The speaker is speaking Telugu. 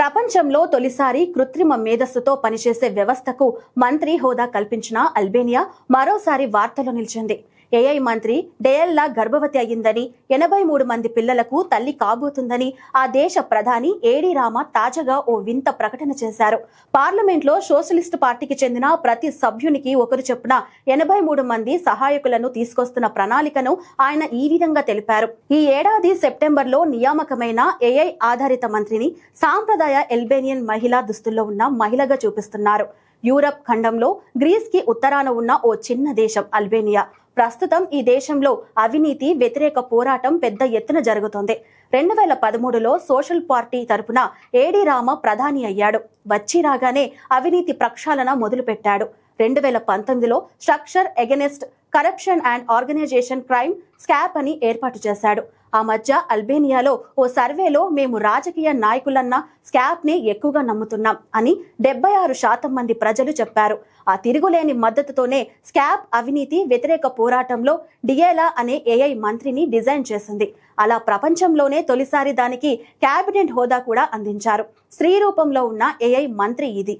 ప్రపంచంలో తొలిసారి కృత్రిమ మేధస్సుతో పనిచేసే వ్యవస్థకు మంత్రి హోదా కల్పించిన అల్బేనియా మరోసారి వార్తలు నిలిచింది. ఏఐ మంత్రి డేయల్లా గర్భవతి అయ్యిందని ఎనభై మూడు మంది పిల్లలకు తల్లి కాబోతుందని ఆ దేశ ప్రధాని ఏడీ రామ తాజాగా ఓ వింత ప్రకటన చేశారు. పార్లమెంట్లో సోషలిస్ట్ పార్టీకి చెందిన ప్రతి సభ్యునికి ఒకరు చొప్పున ఎనభై మూడు మంది సహాయకులను తీసుకొస్తున్న ప్రణాళికను ఆయన ఈ విధంగా తెలిపారు. ఈ ఏడాది సెప్టెంబర్లో నియామకమైన ఏఐ ఆధారిత మంత్రిని సాంప్రదాయ ఎల్బేనియన్ మహిళా దుస్తుల్లో ఉన్న మహిళగా చూపిస్తున్నారు. యూరప్ ఖండంలో గ్రీస్కి ఉత్తరాన ఉన్న ఓ చిన్న దేశం అల్బేనియా. ప్రస్తుతం ఈ దేశంలో అవినీతి వ్యతిరేక పోరాటం పెద్ద ఎత్తున జరుగుతోంది. రెండు వేల పదమూడులో సోషల్ పార్టీ తరపున ఏడీ రామ ప్రధాని అయ్యాడు. వచ్చి రాగానే అవినీతి ప్రక్షాళన మొదలుపెట్టాడు. రెండు వేల పంతొమ్మిదిలో structure against corruption and organisation crime స్కాప్ అని ఏర్పాటు చేశాడు. ఆ మధ్య అల్బేనియాలో ఓ సర్వేలో మేము రాజకీయ నాయకులన్న స్కాప్ని ఎక్కువగా నమ్ముతున్నాం అని డెబ్బై ఆరు శాతం మంది ప్రజలు చెప్పారు. ఆ తిరుగులేని మద్దతుతోనే స్కాప్ అవినీతి వ్యతిరేక పోరాటంలో డియేలా అనే ఏఐ మంత్రిని డిజైన్ చేసింది. అలా ప్రపంచంలోనే తొలిసారి దానికి కేబినెట్ హోదా కూడా అందించారు. స్త్రీ రూపంలో ఉన్న ఏఐ మంత్రి ఇది.